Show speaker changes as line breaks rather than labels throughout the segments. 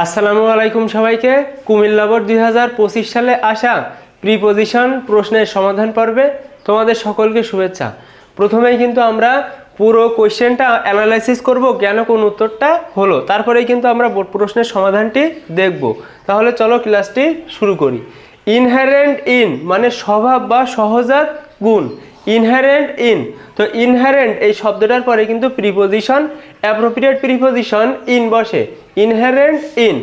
আসসালামু আলাইকুম সবাইকে। কুমিল্লা বোর্ড দুই হাজার পঁচিশ সালে আসা প্রিপোজিশন প্রশ্নের সমাধান পর্বে তোমাদের সকলকে শুভেচ্ছা। প্রথমেই কিন্তু আমরা পুরো কোয়েশ্চেনটা অ্যানালাইসিস করব, কেন কোন উত্তরটা হলো। তারপরেই কিন্তু আমরা প্রশ্নের সমাধানটি দেখব। তাহলে চলো ক্লাসটি শুরু করি। ইনহারেন্ট ইন মানে স্বভাব বা সহজাত গুণ। ইনহারেন্ট ইন তো ইনহারেন্ট এই শব্দটার পরে কিন্তু প্রিপোজিশন অ্যাপ্রোপ্রিয়েট প্রিপোজিশন ইন বসে। ইনহারেন্ট ইন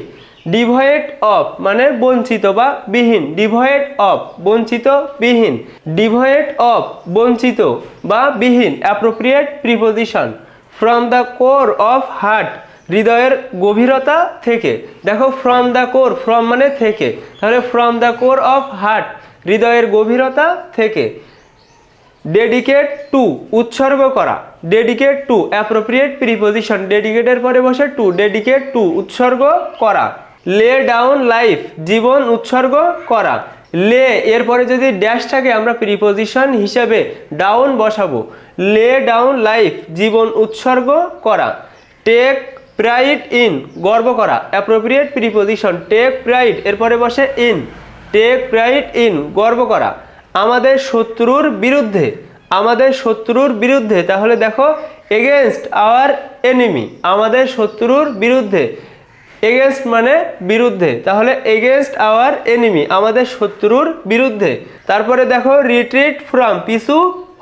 ডিভয়েড অফ মানে বঞ্চিত বা বিহীন। ডিভয়েড অফ বঞ্চিত, বিহীন। ডিভয়েড অফ বঞ্চিত বা বিহীন। Appropriate preposition from the core of heart হৃদয়ের গভীরতা থেকে। দেখো ফ্রম দ্য কোর ফ্রম মানে থেকে। তাহলে from the core of heart হৃদয়ের গভীরতা থেকে। ডেডিকেট টু উৎসর্গ করা। ডেডিকেট টু অ্যাপ্রোপ্রিয়েট প্রিপোজিশন ডেডিকেটের পরে বসে টু ডেডিকেট টু উৎসর্গ করা। লে ডাউন লাইফ জীবন উৎসর্গ করা। লে এরপরে যদি ড্যাশ থাকে, আমরা প্রিপোজিশন হিসেবে ডাউন বসাবো। লে ডাউন লাইফ জীবন উৎসর্গ করা। টেক প্রাইড ইন গর্ব করা। অ্যাপ্রোপ্রিয়েট প্রিপোজিশন টেক প্রাইড এরপরে বসে ইন টেক প্রাইড ইন গর্ব করা। আমাদের শত্রুর বিরুদ্ধে, আমাদের শত্রুর বিরুদ্ধে। তাহলে দেখো এগেনস্ট আওয়ার এনিমি আমাদের শত্রুর বিরুদ্ধে। এগেনস্ট মানে বিরুদ্ধে, তাহলে এগেনস্ট আওয়ার এনিমি আমাদের শত্রুর বিরুদ্ধে। তারপরে দেখো রিট্রিট ফ্রম পিছু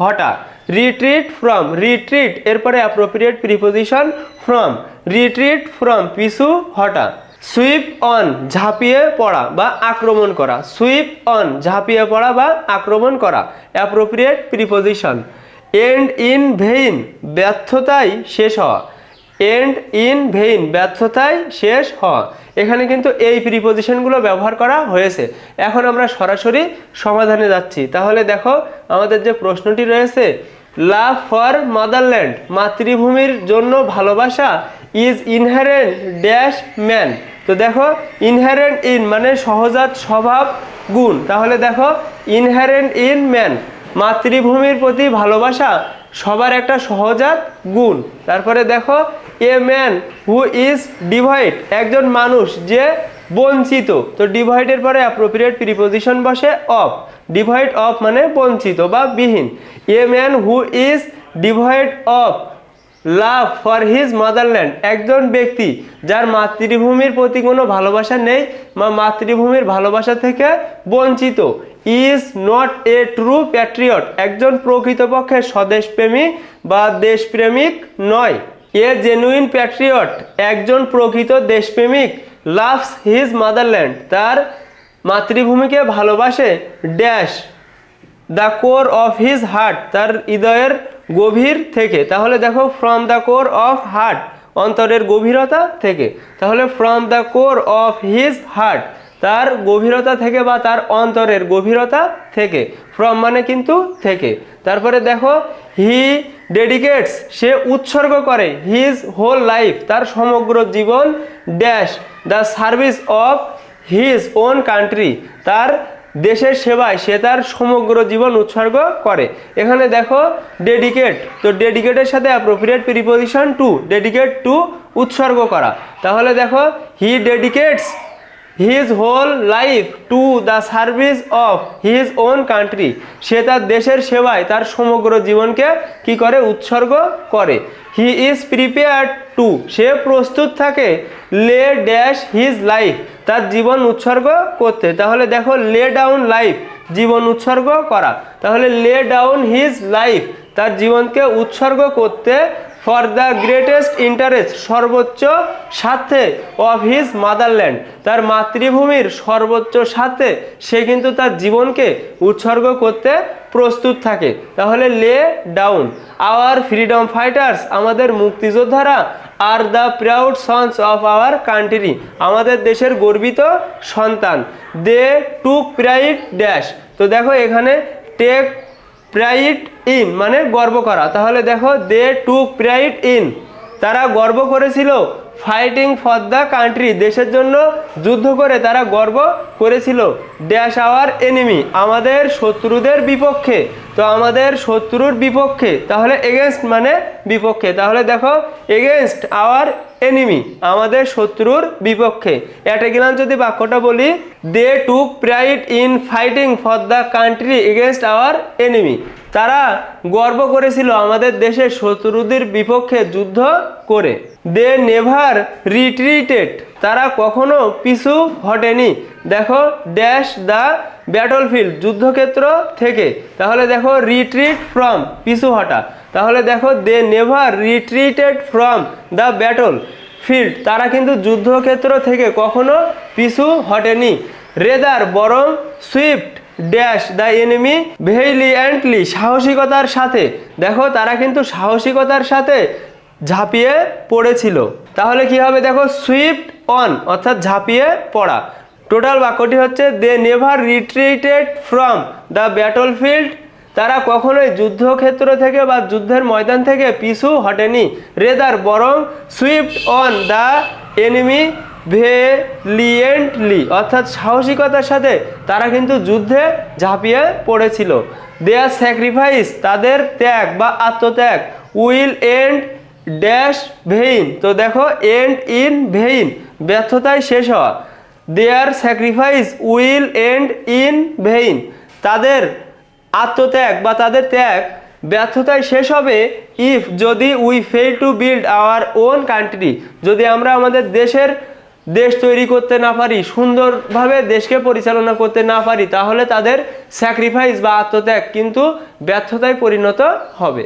হটা। রিট্রিট ফ্রম রিট্রিট এরপরে appropriate preposition from retreat from পিছু হটা। সুইপ অন, ঝাঁপিয়ে পড়া বা আক্রমণ করা। সুইপ অন, ঝাঁপিয়ে পড়া বা আক্রমণ করা। Appropriate preposition end in vain ব্যর্থতাই শেষ হওয়া। এন্ড ইন ভেইন ব্যর্থতায় শেষ হওয়া। এখানে কিন্তু এই প্রিপোজিশনগুলো ব্যবহার করা হয়েছে। এখন আমরা সরাসরি সমাধানে যাচ্ছি। তাহলে দেখো, আমাদের যে প্রশ্নটি রয়েছে লাভ ফর মাদারল্যান্ড, মাতৃভূমির জন্য ভালোবাসা ইজ ইনহারেন্ট ড্যাশ ম্যান। তো দেখো ইনহারেন্ট ইন মানে সহজাত স্বভাব, গুণ। তাহলে দেখো ইনহারেন্ট ইন ম্যান মাতৃভূমির প্রতি ভালোবাসা, সবার একটা সহজাত গুণ। তারপরে দেখো a man who is divide একজন মানুষ যে বঞ্চিত। তো ডিভাইডের পরে অ্যাপ্রোপ্রিয়েট প্রিপোজিশন বসে অফ ডিভাইড অফ মানে বঞ্চিত বা বিহীন। A man who is divide of love for his motherland. একজন ব্যক্তি যার মাতৃভূমির প্রতি কোনো ভালোবাসা নেই বা মাতৃভূমির ভালোবাসা থেকে বঞ্চিত is not a true patriot একজন প্রকৃতপক্ষে স্বদেশপ্রেমী বা দেশপ্রেমিক নয়। এ জেনুইন প্যাট্রিয়ট একজন প্রকৃত দেশপ্রেমিক লাভস হিজ মাদারল্যান্ড তার মাতৃভূমিকে ভালোবাসে dash the core of his heart তার হৃদয়ের গভীর থেকে। তাহলে দেখো from the core of heart অন্তরের গভীরতা থেকে। তাহলে from the core of his heart তার গভীরতা থেকে বা তার অন্তরের গভীরতা থেকে। ফ্রম মানে কিন্তু থেকে। তারপরে দেখো হি ডেডিকেটস সে উৎসর্গ করে হিজ হোল লাইফ তার সমগ্র জীবন dash the service of his own country তার দেশের সেবায় সে তার সমগ্র জীবন উৎসর্গ করে। এখানে দেখো ডেডিকেট তো ডেডিকেটের সাথে appropriate preposition to dedicate to উৎসর্গ করা। তাহলে দেখো he dedicates his whole life to the service of his own country সে তার দেশের সেবায় তার সমগ্র জীবনকে কি করে? উৎসর্গ করে। হি ইজ প্রিপেয়ার টু সে প্রস্তুত থাকে। লে ড্যাশ হিজ লাইফ তার জীবন উৎসর্গ করতে। তাহলে দেখো লে ডাউন লাইফ জীবন উৎসর্গ করা। তাহলে লে ডাউন হিজ লাইফ তার জীবনকে উৎসর্গ করতে ফর দ্য গ্রেটেস্ট ইন্টারেস্ট সর্বোচ্চ স্বার্থে অফ হিজ মাদারল্যান্ড তার মাতৃভূমির সর্বোচ্চ স্বার্থে সে কিন্তু তার জীবনকে উৎসর্গ করতে প্রস্তুত থাকে। তাহলে lay down our freedom fighters আমাদের মুক্তিযোদ্ধারা are the proud sons of our country আমাদের দেশের গর্বিত সন্তান। দে টুক প্রাইড ড্যাশ তো দেখো এখানে টেক প্রাইড ইন মানে গর্ব করা। তাহলে দেখো দে টুক প্রাইড ইন। তারা গর্ব করেছিল ফাইটিং ফর দ্য কান্ট্রি দেশের জন্য যুদ্ধ করে তারা গর্ব করেছিল। ড্যাশ আওয়ার এনিমি আমাদের শত্রুদের বিপক্ষে। তো আমাদের শত্রুর বিপক্ষে, তাহলে এগেনস্ট মানে বিপক্ষে। তাহলে দেখো এগেনস্ট আওয়ার এনিমি আমাদের শত্রুর বিপক্ষে। এটা গেলাম যদি বাক্যটা বলি they took pride in fighting for the country against our enemy তারা গর্ব করেছিল আমাদের দেশে শত্রুদের বিপক্ষে যুদ্ধ করে। They never retreated. তারা কখনো পিছু হটেনি। দেখো, ড্যাশ দ্য ব্যাটলফিল্ড যুদ্ধক্ষেত্র থেকে। তাহলে দেখো, রিট্রিট ফ্রম পিছু হটা। তাহলে দেখো, they never retreated from the battle field তারা কিন্তু যুদ্ধক্ষেত্র থেকে কখনো পিছু হটেনি। রেদার বরং swift dash the enemy valiantly সাহসিকতার সাথে। দেখো, তারা কিন্তু সাহসিকতার সাথে ঝাঁপিয়ে পড়েছিল। তাহলে কি হবে? দেখো সুইফট অন অর্থাৎ ঝাঁপিয়ে পড়া। টোটাল বাক্যটি হচ্ছে they never retreated from the battle field তারা কখনোই যুদ্ধক্ষেত্র থেকে বা যুদ্ধের ময়দান থেকে পিছু হটেনি। রেদার বরং swift on the enemy valiantly, অর্থাৎ সাহসিকতার সাথে তারা কিন্তু যুদ্ধে ঝাঁপিয়ে পড়েছিল। দেয়ার স্যাক্রিফাইস তাদের ত্যাগ বা আত্মত্যাগ উইল এন্ড ড্যাশ ভেইন তো দেখো এন্ড ইন ভেইন ব্যর্থতায় শেষ হওয়া। Their sacrifice will end in vain তাদের আত্মত্যাগ বা তাদের ত্যাগ ব্যর্থতায় শেষ হবে ইফ যদি we fail to build our own country যদি আমরা আমাদের দেশের দেশ তৈরি করতে না পারি, সুন্দরভাবে দেশকে পরিচালনা করতে না পারি, তাহলে তাদের স্যাক্রিফাইস বা আত্মত্যাগ কিন্তু ব্যর্থতায় পরিণত হবে।